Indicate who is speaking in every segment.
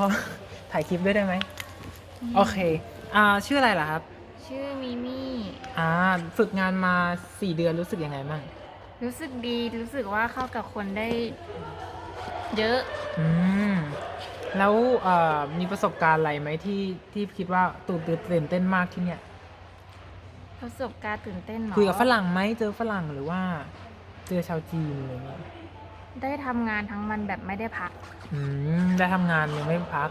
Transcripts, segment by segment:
Speaker 1: ก็ถ่ายคลิปด้วยได้ไหมโอเคอ่าชื่ออะไรล่ะครับ
Speaker 2: ชื่อมิมี่
Speaker 1: อ่าฝึกงานมาสี่เดือนรู้สึกยังไงบ้าง
Speaker 2: รู้สึกดีรู้สึกว่าเข้ากับคนได้ เยอะ
Speaker 1: อืมแล้วเอ่อมีประสบการณ์อะไรไหมที่ที่คิดว่าตื่นตื่นเต้นมากที่เนี่ย
Speaker 2: ประสบการณ์ตื่นเต้นเนาะ
Speaker 1: คุยกับฝรั่งไหมเจอฝรั่งหรือว่า เจอชาวจีนอะไรเงี้ย
Speaker 2: ได้ทำงานทั้งวันแบบไม่ได้พัก
Speaker 1: อืมได้ทำงานยังไม่พัก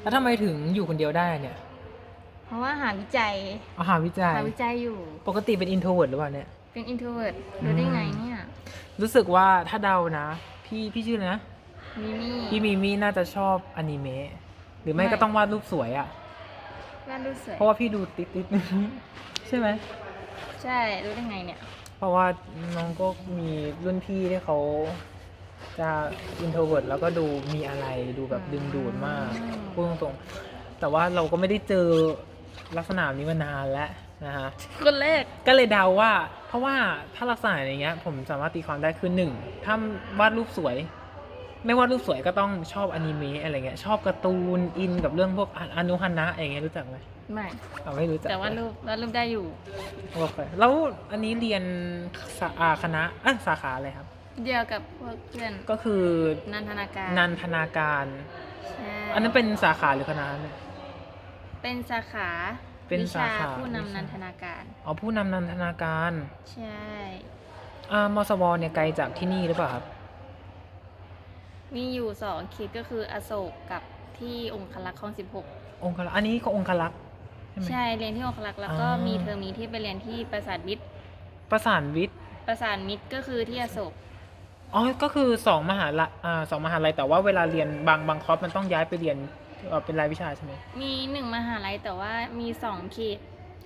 Speaker 1: แล้วทำไมถึงอยู่คนเดียวได้เนี่ย
Speaker 2: เพราะว่าหาวิจัย
Speaker 1: เอาหาวิจัย
Speaker 2: หาวิจัยอยู่
Speaker 1: ปกติเป็นอินโทรเวิร์ดหรือเปล่าเนี่ย
Speaker 2: เป็น introvert รู้ได้ไงเนี่ย
Speaker 1: รู้สึกว่าถ้าเดานะ พี่พี่ชื่ออะไรนะ
Speaker 2: มิมี่
Speaker 1: พี่มีมี่น่าจะชอบอนิเมะหรือไม่
Speaker 2: ไม่
Speaker 1: ก็ต้องวาดรูปสวยอะ่ะ
Speaker 2: ว่ารู้สวย
Speaker 1: เพราะว่าพี่ดูติดติดใช่ไหม
Speaker 2: ใช่ รู้ได้ไงเนี่ย
Speaker 1: เพราะว่าน้องก็มีรุ่นพี่ที่เขา จะอินโทรเวิร์ดแล้วก็ดูมีอะไรดูแบบดึงดูดมาก
Speaker 2: อืม
Speaker 1: พูดตรงๆแต่ว่าเราก็ไม่ได้เจอลักษณะนี้มานานแล้วนะฮะ
Speaker 2: คนแรก
Speaker 1: ก็เลยเดาว่า เพราะว่าถ้าลักษณะอย่างเงี้ย ผมสามารถตีความได้คือหนึ่งถ้าวาดรูปสวย ไม่วาดรูปสวยก็ต้องชอบอนิเมะอะไรเงี้ยชอบการ์ตูนอินกับเรื่องพวกอาอนุฮันนะอะไรเงี้ยรู้จักไหม
Speaker 2: ไม่
Speaker 1: เอาไม่รู้จัก
Speaker 2: แต่ว่ารูปว่ารูปได้อยู่
Speaker 1: โอเคแล้วอันนี้เรียนสาอ่าคณะอะสาขาอะไรครับ
Speaker 2: เดียวกับพวกเพื่อน
Speaker 1: ก็คือ
Speaker 2: นันทนาการ
Speaker 1: นันทนาการ
Speaker 2: ใช่
Speaker 1: อันนั้นเป็นสาขาหรือคณะเนี่ย
Speaker 2: เป็นสาขา
Speaker 1: เป็น
Speaker 2: วิ
Speaker 1: สา
Speaker 2: ชา
Speaker 1: ขา
Speaker 2: ผู้
Speaker 1: วิ
Speaker 2: นำ
Speaker 1: ชา
Speaker 2: นันทนาการ
Speaker 1: อ๋อผู้นำนันทนาการ
Speaker 2: ใช่
Speaker 1: อ่ามสวเนี่ยไกลจากที่นี่หรือเปล่าครับ
Speaker 2: มีอยู่สองคิดก็คืออโศกกับที่องคลักษ์คลองสิบหก
Speaker 1: องคลักษ์อันนี้ก็องคลักษ์ใช่ไหม
Speaker 2: ใช่เรียนที่องคลักษ์แล้วก็
Speaker 1: อ่ามี
Speaker 2: มีเทอมนี้ที่ไปเรียนที่ประสาทวิทย์
Speaker 1: ประสานวิทย์
Speaker 2: ประสานมิตรก็คือที่อโศก
Speaker 1: อ๋อ ก็คือสองมหาลัยอ่าสองมหาลัยแต่ว่าเวลาเรียนบางบางคอร์สมันต้องย้ายไปเรียนเอ่อเป็นรายวิชาใช่ไหม
Speaker 2: มีหนึ่งมหาลัยแต่ว่ามีสองเขต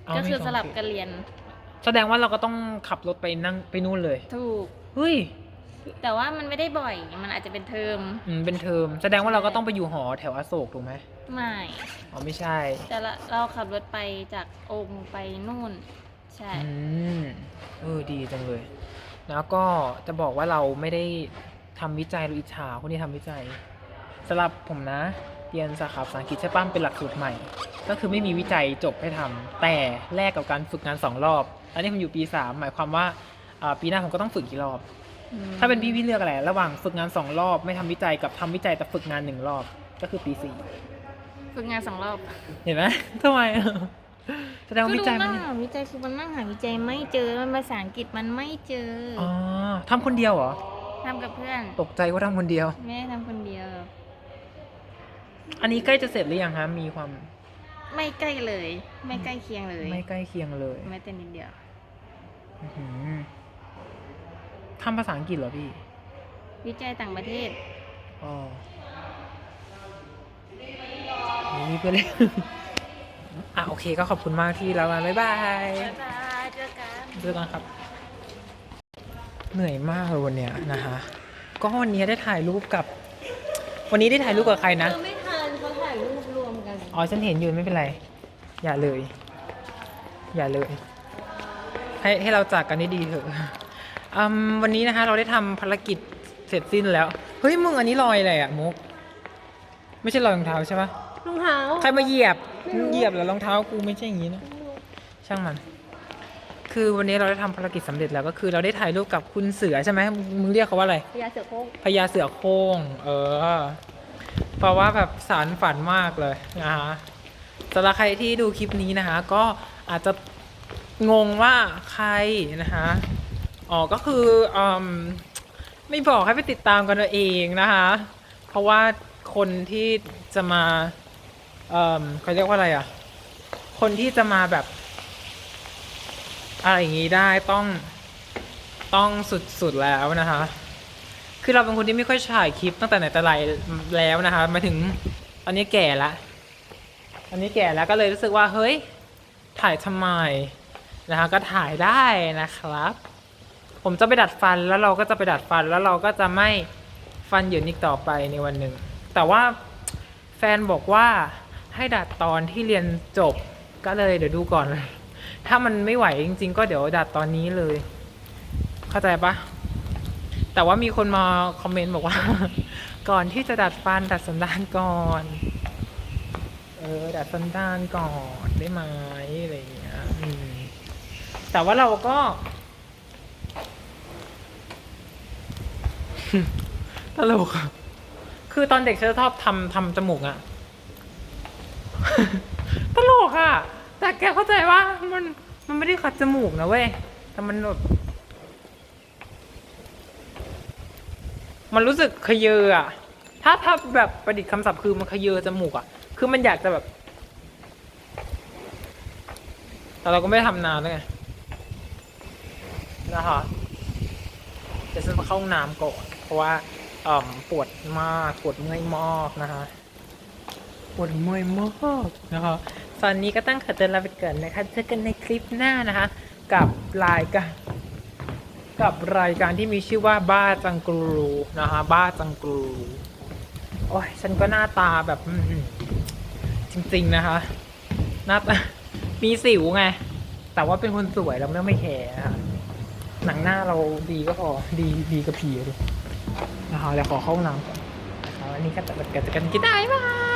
Speaker 1: อ๋อ
Speaker 2: ก็คือ
Speaker 1: มีสอง
Speaker 2: สลับ
Speaker 1: เขต
Speaker 2: กันเรียน
Speaker 1: แสดงว่าเราก็ต้องขับรถไปนั่งไปนู่นเลย
Speaker 2: ถูก
Speaker 1: เฮ้ย
Speaker 2: แต่ว่ามันไม่ได้บ่อย มันอาจจะเป็นเทอม
Speaker 1: อืมเป็นเทอม แสดงว่าเราก็ต้องไปอยู่หอแถวอโศกถูกไหม
Speaker 2: ไม่
Speaker 1: อ๋อไม่ใช่
Speaker 2: แต่ละเราขับรถไปจากองค์ไปนู่น ใช่
Speaker 1: อืมเออดีจังเลย แล้วก็จะบอกว่าเราไม่ได้ทำวิจัยหรืออิจฉาคนที่ทำวิจัยสำหรับผมนะเรียนสาขาภาษาอังกฤษใช่ป้ามเป็นหลักสูตรใหม่ ก็คือไม่มีวิจัยจบให้ทำแต่แลกกับการฝึกงานสองรอบอันนี้ผมอยู่ปีสามหมายความว่าอ่าปีหน้าผมก็ต้องฝึกกี่รอบ
Speaker 2: อืม
Speaker 1: ถ้าเป็นพี่พี่เลือกอะไรระหว่างฝึกงานสองรอบ ไม่ทำวิจัยกับทำวิจัยแต่ฝึกงานหนึ่งรอบก็คือปีสี่
Speaker 2: ฝึกงานสองรอบ
Speaker 1: เห็นไหมทำไมอะ แสดงว่าวิจัย
Speaker 2: ก็
Speaker 1: มัน
Speaker 2: ดูนั่งหาวิจัยคือมันนั่งหาวิจัยไม่เจอ มันภาษาอังกฤษมันไม่เจออ
Speaker 1: อ๋อทำคนเดียวเหรอ
Speaker 2: ทำกับเพื่อน
Speaker 1: ตกใจว่าทำคนเดียว
Speaker 2: ไม่ได้ทำคนเดียว
Speaker 1: อันนี้ใกล้จะเสร็จหรือยังฮะมีความ
Speaker 2: ไม่ใกล้เลย ไม่ใกล้เคียงเลย
Speaker 1: ไม่ใกล้เคียงเลย
Speaker 2: ไม่แต่นิดเดียว
Speaker 1: อื้อหือทำภาษาอังกฤษเหรอพี่
Speaker 2: วิจัยต่างประเทศ
Speaker 1: อ๋อนี่เพื่อนเล่น อะโอเคก็ขอบคุณมากที่แล้วกันบ๊ายบาย
Speaker 2: บ๊ายบายเจอกัน
Speaker 1: เจอกันครับ เหนื่อยมากเลยวันเนี้ยนะคะก็วันนี้ได้ถ่ายรูปกับ วันนี้ได้ถ่ายรูปกับใครนะ
Speaker 2: คือไม่ทันเขาถ่ายรูปรวมกัน
Speaker 1: อ๋อฉันเห็นอยู่ไม่เป็นไร อย่าเลย อย่าเลย ให้ให้เราจากกันได้ดีเถอะอืมวันนี้นะคะ เราได้ทำภารกิจเสร็จสิ้นแล้ว เฮ้ยมึงอันนี้รอยอะไรอะมุก ไม่ใช่รอยรองเท้าใช่ปะ
Speaker 2: รองเท้า
Speaker 1: ใครมาเหยียบมึงเหยียบแล้วรองเท้ากูไม่ใช่อย่างนี้นะ ช่างมัน คือวันนี้เราได้ทำภารกิจสำเร็จแล้วก็คือเราได้ถ่ายรูปกับคุณเสือใช่ไหมมึงเรียกเขาว่าอะไร
Speaker 2: พยาเสือโคร่ง
Speaker 1: พญาเสือโคร่งเออ เพราะว่าแบบสารฝันมากเลยนะคะสำหรับใครที่ดูคลิปนี้นะคะ ก็อาจจะงงว่าใครนะคะอ๋อก็คืออืมไม่บอกให้ไปติดตามกันเอาเองนะคะ เพราะว่าคนที่จะมา เอ่อเขาเรียกว่าอะไรอะ คนที่จะมาแบบ อะไรอย่างนี้ได้ต้องต้องสุดๆแล้วนะคะ คือเราเป็นคนที่ไม่ค่อยถ่ายคลิปตั้งแต่ไหนแต่ไรแล้วนะคะมาถึงตอนนี้แก่ละตอนนี้แก่แล้วก็เลยรู้สึกว่าเฮ้ย ถ่ายทำไมนะคะก็ถ่ายได้นะครับ ผมจะไปดัดฟันแล้วเราก็จะไปดัดฟันแล้วเราก็จะไม่ฟันเหยินอีกต่อไปในวันหนึ่ง แต่ว่าแฟนบอกว่า ให้ดัดตอนที่เรียนจบก็เลยเดี๋ยวดูก่อนเลย ถ้ามันไม่ไหวจริง ๆ ก็เดี๋ยวดัดตอนนี้เลย เข้าใจปะแต่ว่ามีคนมาคอมเมนต์บอกว่า ก่อนที่จะดัดฟันดัดสันดานก่อนเออดัดสันดานก่อนได้ไหมอะไรอย่างเงี้ยแต่ว่าเราก็ตลกคือตอนเด็กฉันชอบทำทำจมูกอะ ตลกอะแต่แกเข้าใจว่ามันมันไม่ได้ขัดจมูกนะเว้ย แต่มันแบบมันรู้สึกขยเยออะถ้าถ้าแบบประดิษฐ์คำศัพท์คือมันขยเยอจมูกอะคือมันอยากจะแบบ แต่เราก็ไม่ทำนานแล้วไงนะคะเดี๋ยวฉันไปเข้าห้องน้ำก่อนเพราะว่าอ่อปวดมาก ปวดเมื่อยมากนะคะ ปวดเมื่อยมากนะคะตอนนี้ก็ตั้งขอตัวลาไปก่อนนะคะเจอกันในคลิปหน้านะคะ กับรายการกับรายการที่มีชื่อว่าบ้าจังกรูนะคะบ้าจังกรูโอ้ยฉันก็หน้าตาแบบจริงๆนะคะ หน้าตามีสิวไง แต่ว่าเป็นคนสวยเราไม่ไม่แคร์นะคะหนังหน้าเราดีก็พอดีดีกับผีเลยนะคะเดี๋ยวขอเข้าห้องน้ำก่อนนะคะวันนี้ก็จะกันจะกันกินได้บาย